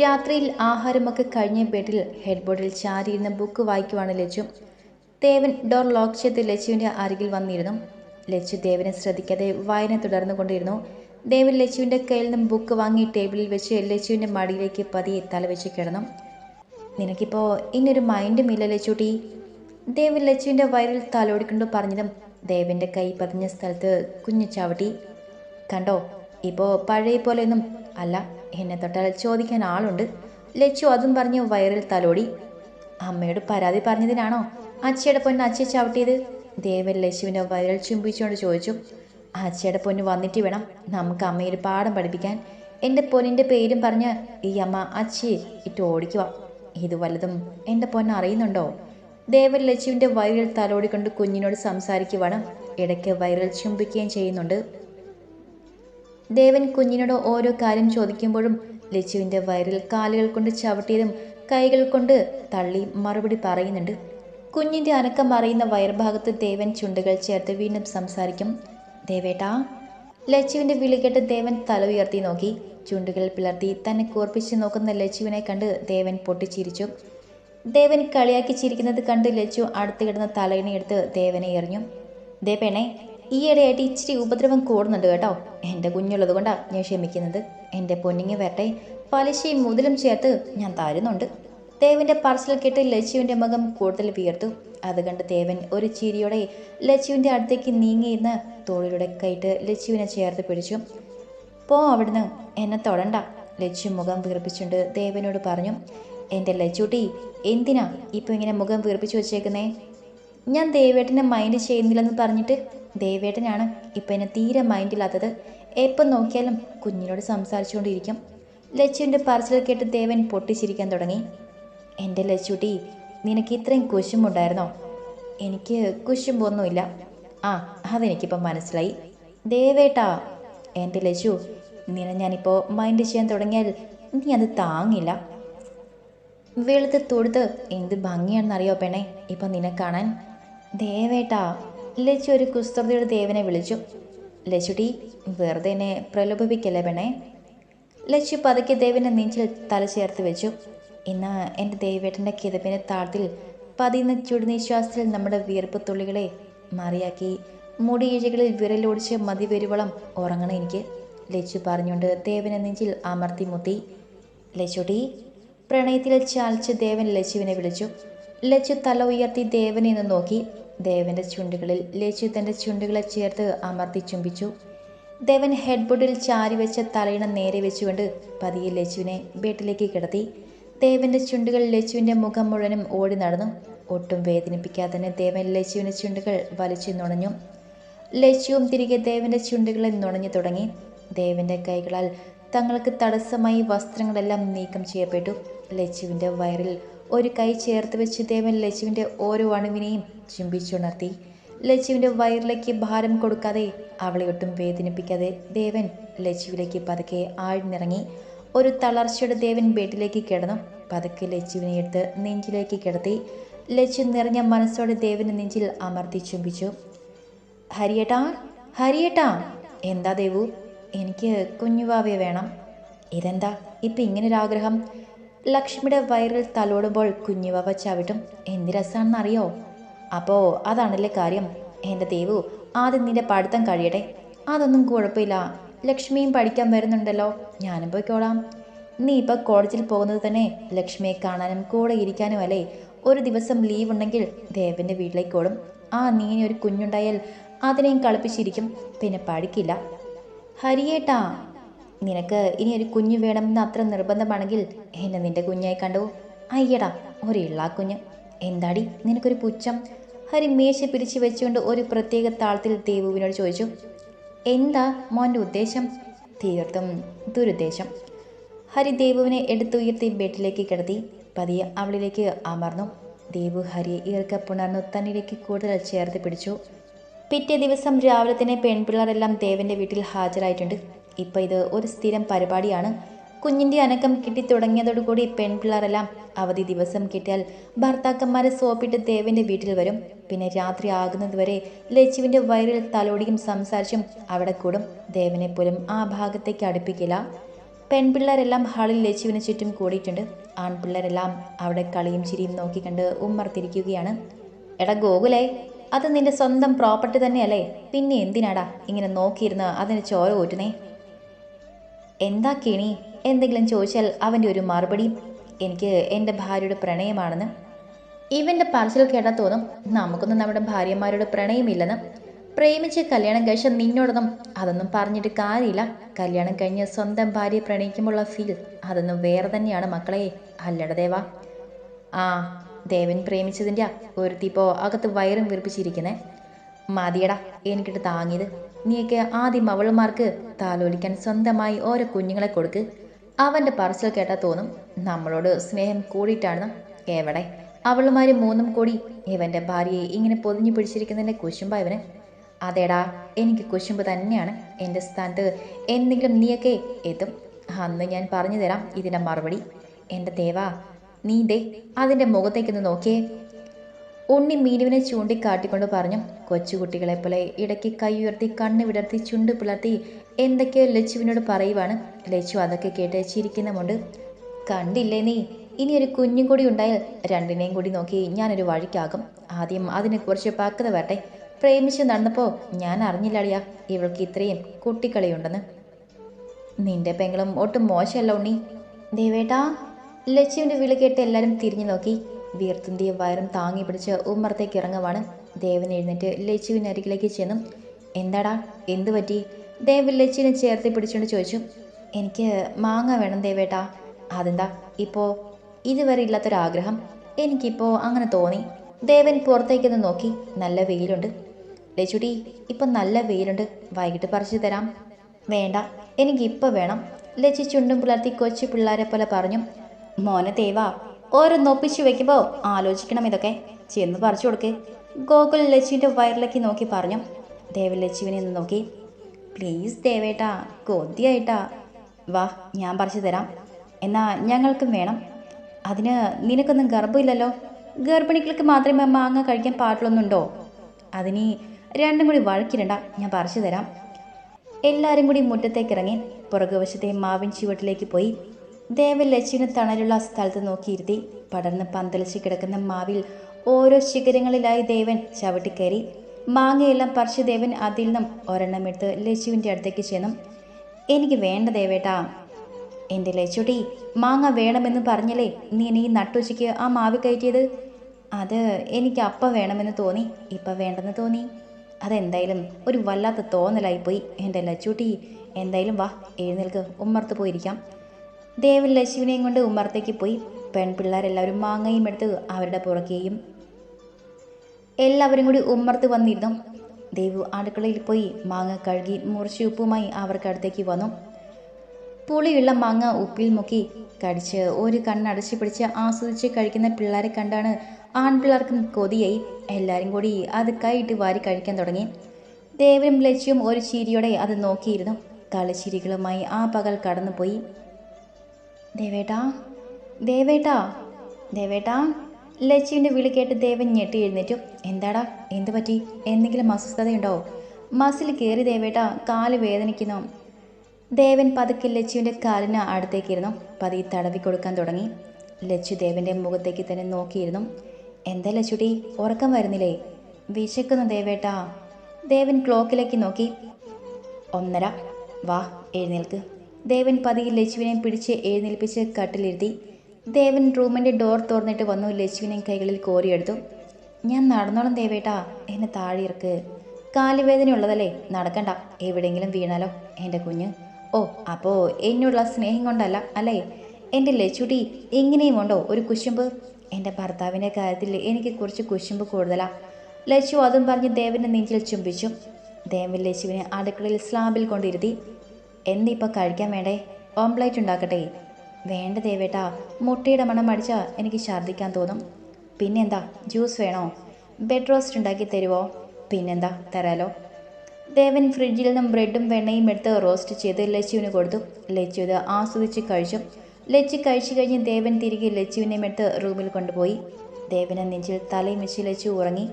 രാത്രിയിൽ ആഹാരമൊക്കെ കഴിഞ്ഞ ബെഡിൽ ഹെഡ്ബോർഡിൽ ചാരിയിരുന്ന ബുക്ക് വായിക്കുവാണ് ലച്ചു. ദേവൻ ഡോർ ലോക്ക് ചെയ്ത് ലച്ചുവിന്റെ അരികിൽ വന്നിരുന്നു. ലച്ചു ദേവനെ ശ്രദ്ധിക്കാതെ വായന തുടർന്നുകൊണ്ടിരുന്നു ദേവൻ ലച്ചുവിന്റെ കയ്യിൽ നിന്നും ബുക്ക് വാങ്ങി ടേബിളിൽ വെച്ച് ലച്ചുവിന്റെ മടിയിലേക്ക് പതിയെ തലവെച്ച് കിടന്നു. നിനക്കിപ്പോൾ ഇന്നൊരു മൈൻഡും ഇല്ല ലച്ചൂട്ടി. ദേവൻ ലച്ചുവിന്റെ വയറിൽ തലോടിക്കൊണ്ട് പറഞ്ഞതും ദേവന്റെ കൈ പതിഞ്ഞ സ്ഥലത്ത് കുഞ്ഞു ചവിട്ടി. കണ്ടോ ഇപ്പോൾ പഴയ പോലെയൊന്നും അല്ല. എന്നെ തൊട്ടാൽ ചോദിക്കാൻ ആളുണ്ട്. ലച്ചു അതും പറഞ്ഞ് വയറിൽ തലോടി. അമ്മയോട് പരാതി പറഞ്ഞതിനാണോ? അച്ചയുടെ പൊന്ന് അച്ഛയെ ചവിട്ടിയത്? ദേവൻ ലച്ചുവിന്റെ വയറിൽ ചുംബിച്ചുകൊണ്ട് ചോദിച്ചു. അച്ചയുടെ പൊന്ന് വന്നിട്ട് വേണം നമുക്ക് അമ്മയിൽ പാഠം പഠിപ്പിക്കാൻ. എന്റെ പൊന്നിന്റെ പേരും പറഞ്ഞ് ഈ അമ്മ അച്ചയെ ഇട്ട് ഓടിക്കുക. ഇത് വല്ലതും എന്റെ പൊന്ന് അറിയുന്നുണ്ടോ? ദേവൻ ലച്ചുവിന്റെ വയറിൽ തലോടിക്കൊണ്ട് കുഞ്ഞിനോട് സംസാരിക്കുവാണ്. ഇടയ്ക്ക് വയറിൽ ചുംബിക്കുകയും ചെയ്യുന്നുണ്ട്. ദേവൻ കുഞ്ഞിനോട് ഓരോ കാര്യം ചോദിക്കുമ്പോഴും ലച്ചുവിന്റെ വയറിൽ കാലുകൾ കൊണ്ട് ചവിട്ടിയതും കൈകൾ കൊണ്ട് തള്ളി മറുപടി പറയുന്നുണ്ട്. കുഞ്ഞിന്റെ അനക്കം അറിയുന്ന വയർഭാഗത്ത് ദേവൻ ചുണ്ടുകൾ ചേർത്ത് വീണ്ടും സംസാരിക്കും. ദേവേട്ടാ ലച്ചുവിന്റെ വിളി കേട്ട് ദേവൻ തല ഉയർത്തി നോക്കി. ചുണ്ടുകൾ പിളർത്തി തന്നെ കൂർപ്പിച്ച് നോക്കുന്ന ലച്ചുവിനെ കണ്ട് ദേവൻ പൊട്ടിച്ചിരിച്ചു. ദേവൻ കളിയാക്കി ചിരിക്കുന്നത് കണ്ട് ലച്ചു അടുത്ത് കിടന്ന തലയിണി എടുത്ത് ദേവനെ എറിഞ്ഞു. ദേ പെണേ ഈയിടെയായിട്ട് ഇച്ചിരി ഉപദ്രവം കൂടുന്നുണ്ട് കേട്ടോ. എന്റെ കുഞ്ഞുള്ളത് കൊണ്ടാണ് ഞാൻ ക്ഷമിക്കുന്നത്. എന്റെ പൊന്നിങ്ങി വരട്ടെ. പലിശയും മുതലും ചേർത്ത് ഞാൻ തരുന്നുണ്ട്. ദേവന്റെ പാർസൽ കേട്ട് ലച്ചുവിന്റെ മുഖം കൂടുതൽ വിയർത്തു. അത് കണ്ട് ദേവൻ ഒരു ചിരിയോടെ ലച്ചുവിന്റെ അടുത്തേക്ക് നീങ്ങിയിരുന്ന് തോളിലൂടെ കൈയിട്ട് ലച്ചുവിനെ ചേർത്ത് പിടിച്ചു. പോ അവിടുന്ന്. എന്നെ തൊടണ്ട. ലച്ചു മുഖം വീർപ്പിച്ചുകൊണ്ട് ദേവനോട് പറഞ്ഞു. എന്റെ ലച്ചൂട്ടി എന്തിനാ ഇപ്പോൾ ഇങ്ങനെ മുഖം വീർപ്പിച്ചു വെച്ചേക്കുന്നേ? ഞാൻ ദേവേട്ടനെ മൈൻഡ് ചെയ്യുന്നില്ലെന്ന് പറഞ്ഞിട്ട് ദേവേട്ടനാണ് ഇപ്പം എന്നെ തീരെ മൈൻഡില്ലാത്തത് എപ്പം നോക്കിയാലും കുഞ്ഞിനോട് സംസാരിച്ചുകൊണ്ടിരിക്കും. ലച്ചുവിന്റെ പറച്ചിൽ കേട്ട് ദേവൻ പൊട്ടിച്ചിരിക്കാൻ തുടങ്ങി. എന്റെ ലച്ചുട്ടി നിനക്ക് ഇത്രയും കുശുമ്പുണ്ടായിരുന്നോ? എനിക്ക് കുശുമ്പൊന്നുമില്ല. ആ അതെനിക്കിപ്പം മനസ്സിലായി. ദേവേട്ടാ എന്റെ ലച്ചു നിന്നെ ഞാനിപ്പോൾ മൈൻഡ് ചെയ്യാൻ തുടങ്ങിയാൽ നീ അത് താങ്ങില്ല. വെളുത്ത് തൊടുത്ത് എന്ത് ഭംഗിയാണെന്നറിയോ പെണ്ണെ ഇപ്പം നിന്നെ കാണാൻ. ദേവേട്ടാ ലച്ചു ഒരു കുസ്തൃതിയുടെ ദേവനെ വിളിച്ചു. ലച്ചുടി വെറുതെ എന്നെ പ്രലോഭിപ്പിക്കല്ലേ പെണ്ണേ? ലച്ചു പതുക്കെ ദേവിന്റെ നെഞ്ചിൽ തല ചേർത്ത് വെച്ചു. ഇന്ന് എന്റെ ദേവേട്ടന്റെ കിതപ്പിന്റെ താഴത്തിൽ പതിയുന്ന ചുടുനിശ്വാസത്തിൽ നമ്മുടെ വിയർപ്പ് തുള്ളികളെ മറിയാക്കി മുടിയിഴകളിൽ വിരലോടിച്ച് മതി വരുവളം ഉറങ്ങണം എനിക്ക്. ലച്ചു പറഞ്ഞുകൊണ്ട് ദേവനെ നെഞ്ചിൽ അമർത്തി മുത്തി ലച്ചുടി പ്രണയത്തിൽ ചാലിച്ച് ദേവൻ ലച്ചുവിനെ വിളിച്ചു. ലച്ചു തല ഉയർത്തി ദേവനെ നിന്ന് നോക്കി. ദേവന്റെ ചുണ്ടുകളിൽ ലച്ചു തന്റെ ചുണ്ടുകളെ ചേർത്ത് അമർത്തി ചുംബിച്ചു. ദേവൻ ഹെഡ് ബോർഡിൽ ചാരി വെച്ച തലയിണ നേരെ വെച്ചുകൊണ്ട് പതിയെ ലച്ചുവിനെ ബെഡിലേക്ക് കിടത്തി. ദേവന്റെ ചുണ്ടുകൾ ലച്ചുവിന്റെ മുഖം മുഴുവനും ഓടി നടന്നു. ഒട്ടും വേദനിപ്പിക്കാതെ തന്നെ ദേവൻ ലച്ചുവിന്റെ ചുണ്ടുകൾ വലിച്ചു നുണഞ്ഞു. ലച്ചുവും തിരികെ ദേവന്റെ ചുണ്ടുകളെ നുണഞ്ഞു തുടങ്ങി. ദേവന്റെ കൈകളാൽ തങ്ങൾക്ക് തടസ്സമായി വസ്ത്രങ്ങളെല്ലാം നീക്കം ചെയ്യപ്പെട്ടു. ലച്ചുവിന്റെ വയറിൽ ഒരു കൈ ചേർത്ത് വെച്ച് ദേവൻ ലച്ചുവിന്റെ ഓരോ അണുവിനെയും ചുംബിച്ചുണർത്തി. ലച്ചുവിന്റെ വയറിലേക്ക് ഭാരം കൊടുക്കാതെ അവളെ ഒട്ടും വേദനിപ്പിക്കാതെ ദേവൻ ലച്ചുവിലേക്ക് പതുക്കെ ആഴ്ന്നിറങ്ങി. ഒരു തളർച്ചയുടെ ദേവൻ ബെഡിലേക്ക് കിടന്നു. പതുക്കെ ലച്ചുവിനെ എടുത്ത് നെഞ്ചിലേക്ക് കിടത്തി. ലച്ചു നിറഞ്ഞ മനസ്സോടെ ദേവന് നെഞ്ചിൽ അമർത്തി ചുംബിച്ചു. ഹരിയേട്ടാ ഹരിയേട്ടാ എന്താ ദേവു? എനിക്ക് കുഞ്ഞുവാവയെ വേണം. ഇതെന്താ? ഇപ്പം ഇങ്ങനൊരാഗ്രഹം. ലക്ഷ്മിയുടെ വയറിൽ തലോടുമ്പോൾ കുഞ്ഞുവാവ ചവിട്ടും. എന്ത് രസമാണെന്നറിയോ അപ്പോ അതാണല്ലേ കാര്യം. എന്റെ ദേവു ആദ്യം നിന്റെ പഠിത്തം കഴിയട്ടെ. അതൊന്നും കുഴപ്പമില്ല. ലക്ഷ്മിയും പഠിക്കാൻ വരുന്നുണ്ടല്ലോ. ഞാനും പോയിക്കോളാം. നീ ഇപ്പോൾ കോളേജിൽ പോകുന്നത് തന്നെ ലക്ഷ്മിയെ കാണാനും കൂടെ ഇരിക്കാനും അല്ലേ? ഒരു ദിവസം ലീവ് ഉണ്ടെങ്കിൽ ദേവന്റെ വീട്ടിലേക്ക് ഓടും. ആ നീ ഒരു കുഞ്ഞുണ്ടായാൽ അതിനെയും കളിപ്പിച്ചിരിക്കും. പിന്നെ പഠിക്കില്ല. ഹരിയേട്ടാ നിനക്ക് ഇനി ഒരു കുഞ്ഞ് വേണമെന്ന് അത്ര നിർബന്ധമാണെങ്കിൽ എന്നെ നിന്റെ കുഞ്ഞായി കണ്ടു? അയ്യടാ ഒരു ഇള്ളാ കുഞ്ഞ്. എന്താടി നിനക്കൊരു പുച്ഛം? ഹരി മേശ പിരിച്ചു വെച്ചുകൊണ്ട് ഒരു പ്രത്യേക താളത്തിൽ ദേവുവിനോട് ചോദിച്ചു എന്താ മോന്റെ ഉദ്ദേശം? തീർത്തും ദുരുദ്ദേശം. ഹരി ദേവുവിനെ എടുത്തുയർത്തി ബെഡിലേക്ക് കിടത്തി പതിയെ അവളിലേക്ക് അമർന്നു. ദേവു ഹരിയെ ഈർക്കപ്പുണർന്നു തന്നിലേക്ക് കൂടുതൽ ചേർത്ത് പിടിച്ചു. പിറ്റേ ദിവസം രാവിലെ തന്നെ പെൺപിള്ളേരെല്ലാം ദേവന്റെ വീട്ടിൽ ഹാജരായിട്ടുണ്ട്. ഇപ്പം ഇത് ഒരു സ്ഥിരം പരിപാടിയാണ്. കുഞ്ഞിന്റെ അനക്കം കിട്ടിത്തുടങ്ങിയതോടുകൂടി പെൺപിള്ളേരെല്ലാം അവധി ദിവസം കിട്ടിയാൽ ഭർത്താക്കന്മാരെ സോപ്പിട്ട് ദേവന്റെ വീട്ടിൽ വരും. പിന്നെ രാത്രി ആകുന്നതുവരെ ലച്ചുവിന്റെ വയറിൽ തലോടിയും സംസാരിച്ചും അവിടെ കൂടും. ദേവനെ പോലും ആ ഭാഗത്തേക്ക് അടുപ്പിക്കില്ല. പെൺപിള്ളേരെല്ലാം ഹാളിൽ ലച്ചുവിന് ചുറ്റും കൂടിയിട്ടുണ്ട്. ആൺപിള്ളേരെല്ലാം അവിടെ കളിയും ചിരിയും നോക്കിക്കണ്ട് ഉമ്മർത്തിരിക്കുകയാണ്. എടാ ഗോകുലേ അത് നിന്റെ സ്വന്തം പ്രോപ്പർട്ടി തന്നെയല്ലേ? പിന്നെ എന്തിനാടാ ഇങ്ങനെ നോക്കിയിരുന്ന് അതിന് ചോര ഊറ്റുന്നേ? എന്താ കിണി? എന്തെങ്കിലും ചോദിച്ചാൽ അവന്റെ ഒരു മറുപടി. എനിക്ക് എന്റെ ഭാര്യയുടെ പ്രണയമാണെന്ന്. ഇവന്റെ പറച്ചിൽ കേട്ടാൽ തോന്നും നമുക്കൊന്നും നമ്മുടെ ഭാര്യമാരുടെ പ്രണയമില്ലെന്ന്. പ്രേമിച്ച് കല്യാണം കഴിച്ച നിന്നോടൊന്നും അതൊന്നും പറഞ്ഞിട്ട് കാര്യമില്ല. കല്യാണം കഴിഞ്ഞ് സ്വന്തം ഭാര്യയെ പ്രണയിക്കുമ്പോഴുള്ള ഫീൽ അതൊന്നും വേറെ തന്നെയാണ് മക്കളെ. അല്ലട ദേവാ. ആ ദേവൻ പ്രേമിച്ചതിന്റെ ഒരുത്തിപ്പോൾ അകത്ത് വയറും വീർപ്പിച്ചിരിക്കുന്നേ. മതിയടാ എനിക്കിട്ട് താങ്ങിയത്. നീയൊക്കെ ആദ്യം അവളുമാർക്ക് താലോലിക്കാൻ സ്വന്തമായി ഓരോ കുഞ്ഞുങ്ങളെ കൊടുക്ക്. അവന്റെ പറച്ചിൽ കേട്ടാൽ തോന്നും. നമ്മളോട് സ്നേഹം കൂടിയിട്ടാണ് എവിടെ? അവളുമാര് മൂന്നും കൂടി ഇവന്റെ ഭാര്യയെ ഇങ്ങനെ പൊതിഞ്ഞു പിടിച്ചിരിക്കുന്നതിന്റെ കുശുമ്പ ഇവന്. അതേടാ എനിക്ക് കുശുമ്പ് തന്നെയാണ്. എന്റെ സ്ഥാനത്ത് എന്തെങ്കിലും നീയൊക്കെ എത്തും. അന്ന് ഞാൻ പറഞ്ഞു തരാം ഇതിന്റെ മറുപടി. എന്റെ ദേവാ നീ ദേ അതിന്റെ മുഖത്തേക്കൊന്ന് നോക്കിയേ. ഉണ്ണി മീനുവിനെ ചൂണ്ടിക്കാട്ടിക്കൊണ്ട് പറഞ്ഞു കൊച്ചുകുട്ടികളെ പോലെ ഇടയ്ക്ക് കൈ ഉയർത്തി കണ്ണ് വിടർത്തി ചുണ്ട് പിളർത്തി എന്തൊക്കെയോ ലച്ചുവിനോട് പറയുവാണ്. ലച്ചു അതൊക്കെ കേട്ട് ചിരിക്കുന്നുമുണ്ട്. കണ്ടില്ലേ നീ? ഇനി ഒരു കുഞ്ഞും കൂടി ഉണ്ടായാൽ രണ്ടിനെയും കൂടി നോക്കി ഞാനൊരു വഴിക്കാകും. ആദ്യം അതിനെക്കുറിച്ച് പക്വത വരട്ടെ. പ്രേമിച്ച് നടന്നപ്പോൾ ഞാൻ അറിഞ്ഞില്ലടിയാ ഇവൾക്ക് ഇത്രയും കുട്ടിക്കളിയുണ്ടെന്ന്. നിന്റെ പെങ്ങളും ഒട്ടും മോശമല്ല ഉണ്ണി. ദേവേട്ടാ ലച്ചുവിന്റെ വിളി കേട്ട് എല്ലാവരും തിരിഞ്ഞു നോക്കി. വീർത്തുന്തിയ വയറും താങ്ങി പിടിച്ച് ഉമ്മറത്തേക്ക് ഇറങ്ങുവാണ് ദേവൻ എഴുന്നേറ്റ് ലച്ചുവിന്റെ അരികിലേക്ക് ചെന്നു. എന്താടാ? എന്തു പറ്റി? ദേവൻ ലച്ചുവിനെ ചേർത്ത് പിടിച്ചുകൊണ്ട് ചോദിച്ചു. എനിക്ക് മാങ്ങ വേണം ദേവേട്ടാ. അതെന്താ? ഇപ്പോൾ ഇതുവരെ ഇല്ലാത്തൊരാഗ്രഹം. എനിക്കിപ്പോൾ അങ്ങനെ തോന്നി. ദേവൻ പുറത്തേക്കൊന്ന് നോക്കി. നല്ല വെയിലുണ്ട്. ലച്ചുടി ഇപ്പം നല്ല വെയിലുണ്ട്. വൈകിട്ട് പറിച്ചു തരാം. വേണ്ട. എനിക്കിപ്പോൾ വേണം. ലച്ചി ചുണ്ടും പുലർത്തി കൊച്ചു പിള്ളേരെ പോലെ പറഞ്ഞു. മോനെ ദേവാ ഓരോന്നൊപ്പിച്ചു വെക്കുമ്പോൾ ആലോചിക്കണം ഇതൊക്കെ. ചെന്ന് പറിച്ചു കൊടുക്ക്. ഗോകുൽ ലച്ചുവിന്റെ വയറിലേക്ക് നോക്കി പറഞ്ഞു. ദേവൻ ലച്ചുവിനെ ഒന്ന് നോക്കി. പ്ലീസ് ദേവേട്ടാ കൊതിയായിട്ടാ. വാ ഞാൻ പറിച്ചു തരാം. എന്നാ ഞങ്ങൾക്കും വേണം. അതിന് നിനക്കൊന്നും ഗർഭമില്ലല്ലോ? ഗർഭിണികൾക്ക് മാത്രമേ മാങ്ങ കഴിക്കാൻ പാടുള്ളൊന്നുണ്ടോ? അതിനി രണ്ടും കൂടി വഴക്കിരണ്ട ഞാൻ പറിച്ചു തരാം. എല്ലാവരും കൂടി മുറ്റത്തേക്ക് ഇറങ്ങി പുറകുവശത്തെ മാവിൻ ചുവട്ടിലേക്ക് പോയി. ദേവൻ ലച്ചുവിന് തണലുള്ള സ്ഥലത്ത് നോക്കിയിരുത്തി പടർന്ന് പന്തലിച്ച് കിടക്കുന്ന മാവിൽ ഓരോ ശിഖരങ്ങളിലായി ദേവൻ ചവിട്ടിക്കയറി മാങ്ങയെല്ലാം പറിച്ച് ദേവൻ അതിൽ നിന്നും ഒരെണ്ണം എടുത്ത് ലച്ചുവിന്റെ അടുത്തേക്ക് ചെന്നു. എനിക്ക് വേണ്ട ദേവേട്ടാ. എന്റെ ലച്ചുട്ടി മാങ്ങ വേണമെന്ന് പറഞ്ഞല്ലേ? നീ നീ നട്ടുച്ചയ്ക്ക് ആ മാവ് കയറ്റിയത്? അത് എനിക്ക് അപ്പം വേണമെന്ന് തോന്നി. ഇപ്പം വേണ്ടെന്ന് തോന്നി. അതെന്തായാലും ഒരു വല്ലാത്ത തോന്നലായിപ്പോയി. എന്റെ ലച്ചുട്ടി എന്തായാലും വാ എഴുന്നേൽക്ക്. ഉമ്മർത്ത് പോയിരിക്കാം. ദേവൻ ലശുവിനെയും കൊണ്ട് ഉമ്മറത്തേക്ക് പോയി. പെൺപിള്ളേരെല്ലാവരും മാങ്ങയും എടുത്ത് അവരുടെ പുറകെയും എല്ലാവരും കൂടി ഉമ്മർത്ത് വന്നിരുന്നു. ദേവു അടുക്കളയിൽ പോയി മാങ്ങ കഴുകി മുറിച്ച് ഉപ്പുമായി അവർക്ക് അടുത്തേക്ക് വന്നു. പുളിയുള്ള മാങ്ങ ഉപ്പിൽ മുക്കി കടിച്ച് ഒരു കണ്ണടച്ച് പിടിച്ച് ആസ്വദിച്ച് കഴിക്കുന്ന പിള്ളേരെ കണ്ടാണ് ആൺപിള്ളേർക്കും കൊതിയായി. എല്ലാവരും കൂടി അത് കൈയിട്ട് വാരി കഴിക്കാൻ തുടങ്ങി. ദേവനും ലക്ഷ്യം ഒരു ചിരിയോടെ അത് നോക്കിയിരുന്നു. കളിച്ചിരികളുമായി ആ പകൽ കടന്നുപോയി. ദേവേട്ടാ ദേവേട്ടാ ദേവേട്ടാ. ലച്ചുവിന്റെ വിളി കേട്ട് ദേവൻ ഞെട്ടി എഴുന്നേറ്റു. എന്താടാ എന്തു പറ്റി? എന്തെങ്കിലും അസ്വസ്ഥതയുണ്ടോ? മസിൽ കയറി ദേവേട്ടാ കാൽ വേദനിക്കുന്നു. ദേവൻ പതുക്കെ ലച്ചുവിന്റെ കാലിന് അടുത്തേക്കിരുന്നു. പതി തടവി കൊടുക്കാൻ തുടങ്ങി. ലച്ചു ദേവന്റെ മുഖത്തേക്ക് തന്നെ നോക്കിയിരുന്നു. എന്താ ലച്ചുട്ടി ഉറക്കം വരുന്നില്ലേ? വിശക്കുന്നു ദേവേട്ടാ. ദേവൻ ക്ലോക്കിലേക്ക് നോക്കി. ഒന്നര. വാ എഴുന്നേൽക്ക്. ദേവൻ പതിയെ ലച്ചുവിനെ പിടിച്ച് എഴുന്നേൽപ്പിച്ച് കട്ടിലിരുത്തി. ദേവൻ റൂമിന്റെ ഡോർ തുറന്നിട്ട് വന്നു ലച്ചുവിനെ കൈകളിൽ കോരിയെടുത്തു. ഞാൻ നടന്നോളം ദേവേട്ടാ എന്നെ താഴെ ഇറക്ക്. കാലുവേദന ഉള്ളതല്ലേ നടക്കണ്ട. എവിടെയെങ്കിലും വീണാലോ എന്റെ കുഞ്ഞ്. ഓ അപ്പോൾ എന്നുള്ള സ്നേഹം കൊണ്ടല്ല അല്ലേ? എന്റെ ലച്ചുട്ടി ഇങ്ങനെയും ഉണ്ടോ ഒരു കുശുമ്പ്? എന്റെ ഭർത്താവിന്റെ കാര്യത്തിൽ എനിക്ക് കുറച്ച് കുശുമ്പ് കൂടുതലാ. ലച്ചു അതും പറഞ്ഞ് ദേവന്റെ നെഞ്ചിൽ ചുംബിച്ചു. ദേവൻ ലച്ചുവിനെ അടുക്കളയിൽ സ്ലാബിൽ കൊണ്ടിരുത്തി. എന്നിപ്പോൾ കഴിക്കാൻ വേണ്ടേ? ഓംപ്ലേറ്റ് ഉണ്ടാക്കട്ടെ. വേണ്ട ദേവേട്ടാ മുട്ടയുടെ മണം അടിച്ചാൽ എനിക്ക് ഛർദ്ദിക്കാൻ തോന്നും. പിന്നെന്താ ജ്യൂസ് വേണോ? ബെഡ് റോസ്റ്റ് ഉണ്ടാക്കി തരുമോ പിന്നെന്താ തരാലോ. ദേവൻ ഫ്രിഡ്ജിൽ നിന്നും ബ്രെഡും വെണ്ണയും എടുത്ത് റോസ്റ്റ് ചെയ്ത് ലച്ചുവിന് കൊടുത്തു. ലച്ചു ഇത് ആസ്വദിച്ച് കഴിച്ചു. ലച്ചു കഴിച്ചു കഴിഞ്ഞ് ദേവൻ തിരികെ ലച്ചുവിനെയും എടുത്ത് റൂമിൽ കൊണ്ടുപോയി. ദേവനെ നെഞ്ചിൽ തലയും വെച്ച് ലച്ചു ഉറങ്ങി.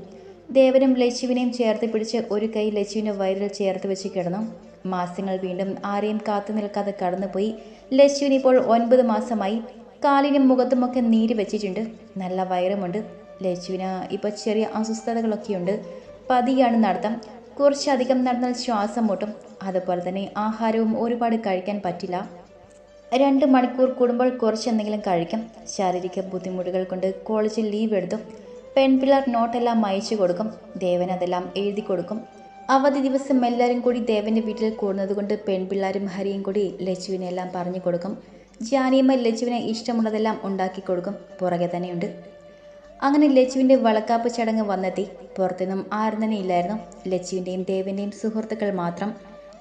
ദേവനും ലച്ചുവിനെയും ചേർത്ത് പിടിച്ച് ഒരു കൈ ലച്ചുവിന്റെ വയറിൽ ചേർത്ത് വെച്ച് കിടന്നു. മാസങ്ങൾ വീണ്ടും ആരെയും കാത്തു നിൽക്കാതെ കടന്നുപോയി. ലച്ചുവിന് ഇപ്പോൾ ഒൻപത് മാസമായി. കാലിനും മുഖത്തുമൊക്കെ നീര് വെച്ചിട്ടുണ്ട്. നല്ല വയറുമുണ്ട്. ലച്ചുവിന് ഇപ്പോൾ ചെറിയ അസ്വസ്ഥതകളൊക്കെയുണ്ട്. പതിയാണ് നടത്തം. കുറച്ചധികം നടന്നാൽ ശ്വാസം മുട്ടും. അതുപോലെ തന്നെ ആഹാരവും ഒരുപാട് കഴിക്കാൻ പറ്റില്ല. രണ്ട് മണിക്കൂർ കൂടുമ്പോൾ കുറച്ചെന്തെങ്കിലും കഴിക്കും. ശാരീരിക ബുദ്ധിമുട്ടുകൾ കൊണ്ട് കോളേജിൽ ലീവ് എടുത്തു. പെൺപിള്ളേർ നോട്ടെല്ലാം അയച്ചു കൊടുക്കും. ദേവൻ അതെല്ലാം എഴുതി കൊടുക്കും. അവധി ദിവസം എല്ലാവരും കൂടി ദേവന്റെ വീട്ടിൽ കൂടുന്നത് പെൺപിള്ളാരും ഹരിയും കൂടി ലച്ചുവിനെ എല്ലാം പറഞ്ഞു കൊടുക്കും. ജാനിയമ്മ ലച്ചുവിനെ ഇഷ്ടമുള്ളതെല്ലാം ഉണ്ടാക്കി കൊടുക്കും. പുറകെ തന്നെയുണ്ട്. അങ്ങനെ ലച്ചുവിന്റെ വളക്കാപ്പ് ചടങ്ങ് വന്നെത്തി. പുറത്തുനിന്നും ആരും തന്നെ ഇല്ലായിരുന്നു. ലച്ചുവിന്റെയും ദേവന്റെയും സുഹൃത്തുക്കൾ മാത്രം.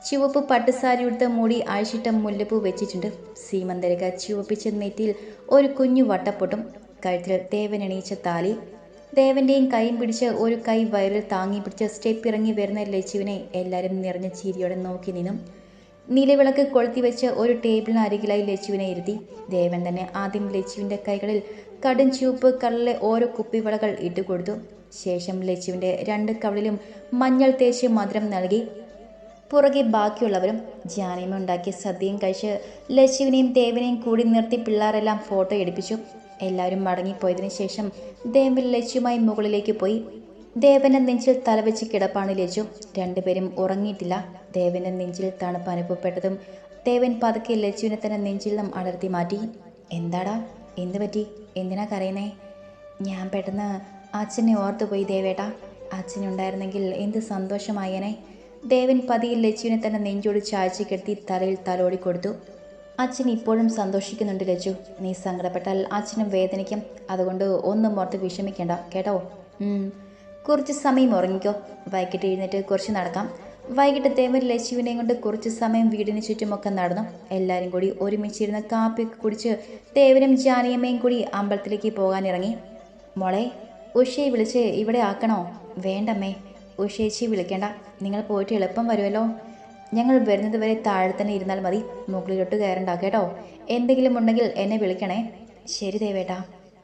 ചുവപ്പ് പട്ടുസാരി ഉടുത്ത് മൂടി അഴിച്ചിട്ട മുല്ലപ്പൂ വെച്ചിട്ടുണ്ട്. സീമന്തരക ചുവപ്പിച്ച നെറ്റിയിൽ ഒരു കുഞ്ഞു വട്ടപ്പൊട്ടും കഴുത്തിൽ ദേവൻ എണീച്ച താലി. ദേവന്റെയും കൈയും പിടിച്ച് ഒരു കൈ വയറിൽ താങ്ങി പിടിച്ച് സ്റ്റെപ്പ് ഇറങ്ങി വരുന്ന ലച്ചുവിനെ എല്ലാവരും നിറഞ്ഞ ചിരിയോടെ നോക്കി നിന്നും. നിലവിളക്ക് കൊളുത്തി വെച്ച് ഒരു ടേബിളിന് അരികിലായി ലച്ചുവിനെ ഇരുത്തി. ദേവൻ തന്നെ ആദ്യം ലച്ചുവിന്റെ കൈകളിൽ കടും ചുവപ്പ് കളറിലെ ഓരോ കുപ്പിവളകൾ ഇട്ടുകൊടുത്തു ശേഷം ലച്ചുവിന്റെ രണ്ട് കവളിലും മഞ്ഞൾ തേച്ച് മധുരം നൽകി. പുറകെ ബാക്കിയുള്ളവരും ജാനയും സദ്യയും കഴിച്ച് ലച്ചുവിനെയും ദേവനെയും കൂടി നിർത്തി പിള്ളേരെല്ലാം ഫോട്ടോ എടുപ്പിച്ചു. എല്ലാവരും മടങ്ങിപ്പോയതിനു ശേഷം ദേവൻ ലജ്ജുമായി മുകളിലേക്ക് പോയി. ദേവന്റെ നെഞ്ചിൽ തലവെച്ച് കിടപ്പാണ് ലജു. രണ്ടുപേരും ഉറങ്ങിയിട്ടില്ല. ദേവന്റെ നെഞ്ചിൽ തണുപ്പ് അനുഭവപ്പെട്ടതും ദേവൻ പതുക്കെ ലജുവിനെ തന്നെ നെഞ്ചിൽ നിന്നും അടർത്തി മാറ്റി. എന്താടാ? എന്ത് പറ്റി? എന്തിനാ കരയുന്നേ? ഞാൻ പെട്ടെന്ന് അച്ഛനെ ഓർത്തുപോയി ദേവേട്ടാ. അച്ഛനുണ്ടായിരുന്നെങ്കിൽ എന്ത് സന്തോഷമായേനെ. ദേവൻ പതിയിൽ ലച്ചുവിനെ തന്നെ നെഞ്ചോട് ചായച്ച് കിടത്തി തലയിൽ തലോടി കൊടുത്തു. അച്ഛൻ ഇപ്പോഴും സന്തോഷിക്കുന്നുണ്ട് രജു. നീ സങ്കടപ്പെട്ടാൽ അച്ഛനും വേദനിക്കും. അതുകൊണ്ട് ഒന്നും ഓർത്ത് വിഷമിക്കേണ്ട കേട്ടോ? കുറച്ച് സമയം ഉറങ്ങിക്കോ. വൈകിട്ട് എഴുന്നേറ്റ് കുറച്ച് നടക്കാം. വൈകിട്ട് ദേവൻ ലച്ചുവിനെയും കൊണ്ട് കുറച്ച് സമയം വീടിന് ചുറ്റുമൊക്കെ നടന്നു. എല്ലാവരും കൂടി ഒരുമിച്ചിരുന്ന് കാപ്പിയൊക്കെ കുടിച്ച് ദേവനും ജാനിയമ്മയും കൂടി അമ്പലത്തിലേക്ക് പോകാനിറങ്ങി. മോളെ ഉഷയെ വിളിച്ച് ഇവിടെ ആക്കണോ? വേണ്ടമ്മേ. ഉഷേച്ചി വിളിക്കേണ്ട. നിങ്ങൾ പോയിട്ട് എളുപ്പം വരുമല്ലോ. ഞങ്ങൾ വരുന്നത് വരെ താഴെ തന്നെ ഇരുന്നാൽ മതി. മുകളിലോട്ട് കയറണ്ട. കേട്ടോ? എന്തെങ്കിലും ഉണ്ടെങ്കിൽ എന്നെ വിളിക്കണേ. ശരി ദേവേട്ടാ.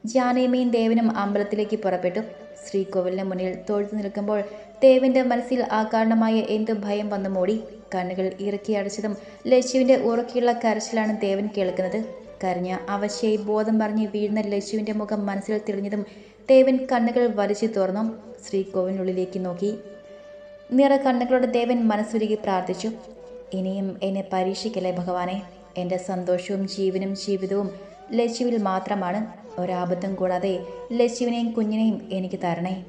ജാനേമയും ദേവനും അമ്പലത്തിലേക്ക് പുറപ്പെട്ടു. ശ്രീകോവിലിന് മുന്നിൽ തൊഴുതു നിൽക്കുമ്പോൾ ദേവന്റെ മനസ്സിൽ ആകാരണമായ എന്ത് ഭയം വന്നു മൂടി. കണ്ണുകൾ ഇറക്കി അടച്ചതും ലച്ചുവിന്റെ ഉറക്കിയുള്ള കരച്ചിലാണ് ദേവൻ കേൾക്കുന്നത്. കരഞ്ഞ അവശയായി ബോധം പറഞ്ഞ് വീഴുന്ന ലച്ചുവിന്റെ മുഖം മനസ്സിൽ തെളിഞ്ഞതും ദേവൻ കണ്ണുകൾ വലിച്ചു തുറന്നു. ശ്രീകോവിനുള്ളിലേക്ക് നോക്കി. നിറ കണ്ണുകളോട് ദേവൻ മനസ്സുരുകി പ്രാർത്ഥിച്ചു. ഇനിയും എന്നെ പരീക്ഷിക്കല്ലേ ഭഗവാനെ? എന്റെ സന്തോഷവും ജീവനും ജീവിതവും ലച്ചുവിൽ മാത്രമാണ്. ഒരാപത്തും കൂടാതെ ലച്ചുവിനെയും കുഞ്ഞിനെയും എനിക്ക് തരണേ.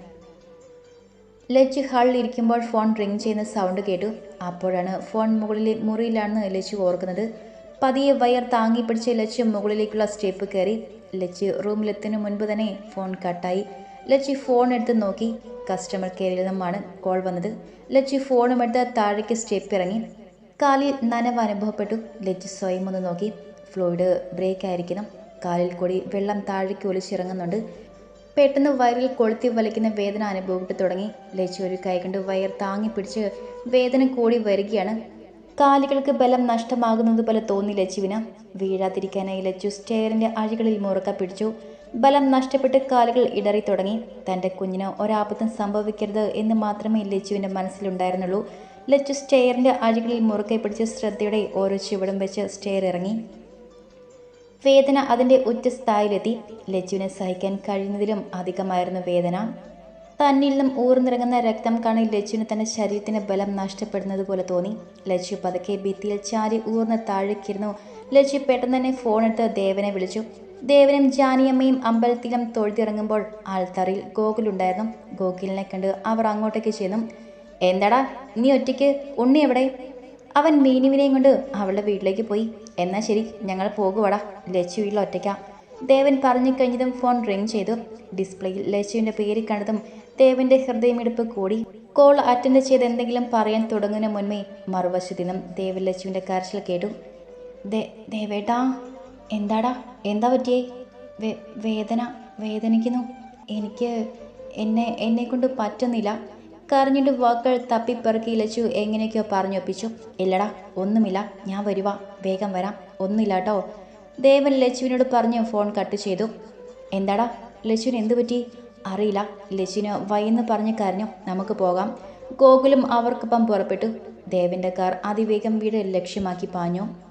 ലച്ചു ഹാളിൽ ഇരിക്കുമ്പോൾ ഫോൺ റിങ് ചെയ്യുന്ന സൗണ്ട് കേട്ടു. അപ്പോഴാണ് ഫോൺ മുകളിലെ മുറിയിലാണെന്ന് ലച്ചു ഓർക്കുന്നത്. പതിയെ വയർ താങ്ങി പിടിച്ച് ലച്ചു മുകളിലേക്കുള്ള സ്റ്റെപ്പ് കയറി. ലച്ചു റൂമിലെത്തുന്നതിന് മുൻപ് തന്നെ ഫോൺ കട്ടായി. ലച്ചു ഫോൺ എടുത്ത് നോക്കി. കസ്റ്റമർ കെയറിൽ നിന്നുമാണ് കോൾ വന്നത്. ലച്ചു ഫോണുമെടുത്ത് താഴേക്ക് സ്റ്റെപ്പ് ഇറങ്ങി. കാലിൽ നനവ് അനുഭവപ്പെട്ടു. ലച്ചു സ്വയം ഒന്ന് നോക്കി. ഫ്ലൂയിഡ് ബ്രേക്ക് ആയിരിക്കണം. കാലിൽ കൂടി വെള്ളം താഴേക്ക് ഒലിച്ചിറങ്ങുന്നുണ്ട്. പെട്ടെന്ന് വയറിൽ കൊളുത്തി വലിക്കുന്ന വേദന അനുഭവപ്പെട്ടു തുടങ്ങി. ലച്ചു ഒരു കൈകൊണ്ട് വയർ താങ്ങി പിടിച്ച് വേദന കൂടി വരികയാണ്. കാലുകൾക്ക് ബലം നഷ്ടമാകുന്നത് പോലെ തോന്നി ലച്ചുവിന് വീഴാതിരിക്കാനായി ലച്ചു സ്റ്റെയറിന്റെ അഴികളിൽ മുറുക്ക പിടിച്ചു. ബലം നഷ്ടപ്പെട്ട് കാലുകൾ ഇടറി തുടങ്ങി. തന്റെ കുഞ്ഞിന് ഒരാപത്തും സംഭവിക്കരുത് എന്ന് മാത്രമേ ലച്ചുവിന്റെ മനസ്സിലുണ്ടായിരുന്നുള്ളൂ. ലച്ചു സ്റ്റെയറിന്റെ അഴികളിൽ മുറുക്കെ പിടിച്ച് ശ്രദ്ധയുടെ ഓരോ ചുവടും വെച്ച് സ്റ്റെയർ ഇറങ്ങി. വേദന അതിന്റെ ഉച്ചസ്ഥായിലെത്തി ലച്ചുവിനെ സഹിക്കാൻ കഴിയുന്നതിലും അധികമായിരുന്നു വേദന. തന്നിൽ നിന്നും ഊർന്നിറങ്ങുന്ന രക്തം കാണി ലച്ചുവിന് തന്റെ ശരീരത്തിന് ബലം നഷ്ടപ്പെടുന്നത് പോലെ തോന്നി. ലച്ചു പതുക്കെ ഭിത്തിയിൽ ചാരി ഊർന്ന് താഴേക്കിരുന്നു. ലച്ചു പെട്ടെന്ന് തന്നെ ഫോണെടുത്ത് ദേവനെ വിളിച്ചു. ദേവനും ജാനിയമ്മയും അമ്പലത്തിലും തൊഴുതിറങ്ങുമ്പോൾ ആൾത്തറയിൽ ഗോകുലുണ്ടായിരുന്നു. ഗോകുലിനെ കണ്ട് അവർ അങ്ങോട്ടേക്ക് ചെന്നു. എന്താടാ നീ ഒറ്റയ്ക്ക്? ഉണ്ണി എവിടെ? അവൻ മീനുവിനെയും കൊണ്ട് അവളുടെ വീട്ടിലേക്ക് പോയി. എന്നാ ശരി ഞങ്ങൾ പോകുവാടാ. ലച്ചു വീട്ടിൽ ഒറ്റയ്ക്കാ. ദേവൻ പറഞ്ഞു കഴിഞ്ഞതും ഫോൺ റിംഗ് ചെയ്തു. ഡിസ്പ്ലേയിൽ ലച്ചുവിന്റെ പേര് കണ്ടതും ദേവന്റെ ഹൃദയമിടിപ്പ് കൂടി. കോൾ അറ്റൻഡ് ചെയ്ത് എന്തെങ്കിലും പറയാൻ തുടങ്ങുന്ന മുൻപേ മറുവശത്തു നിന്നും ദേവൻ ലച്ചുവിന്റെ കരച്ചിൽ കേട്ടു. ദേവേട്ടാ എന്താടാ? എന്താ പറ്റിയേ? വേദന വേദനിക്കുന്നു. എനിക്ക് എന്നെ എന്നെ കൊണ്ട് പറ്റുന്നില്ല. കരഞ്ഞിട്ട് വാക്കുകൾ തപ്പിപ്പെറുക്കി ഇലച്ചു എങ്ങനെയൊക്കെയോ പറഞ്ഞൊപ്പിച്ചു. ഇല്ലടാ ഒന്നുമില്ല. ഞാൻ വരുവാ. വേഗം വരാം. ഒന്നുമില്ല കേട്ടോ. ദേവൻ ലച്ചുവിനോട് പറഞ്ഞു ഫോൺ കട്ട് ചെയ്തു. എന്താടാ? ലച്ചുവിന് എന്ത് പറ്റി? അറിയില്ല. ലച്ചുവിന് വയ്യെന്ന് പറഞ്ഞ് കരഞ്ഞു. നമുക്ക് പോകാം. ഗോകുലും അവർക്കൊപ്പം പുറപ്പെട്ടു. ദേവന്റെ കാർ അതിവേഗം വീട് ലക്ഷ്യമാക്കി പാഞ്ഞു.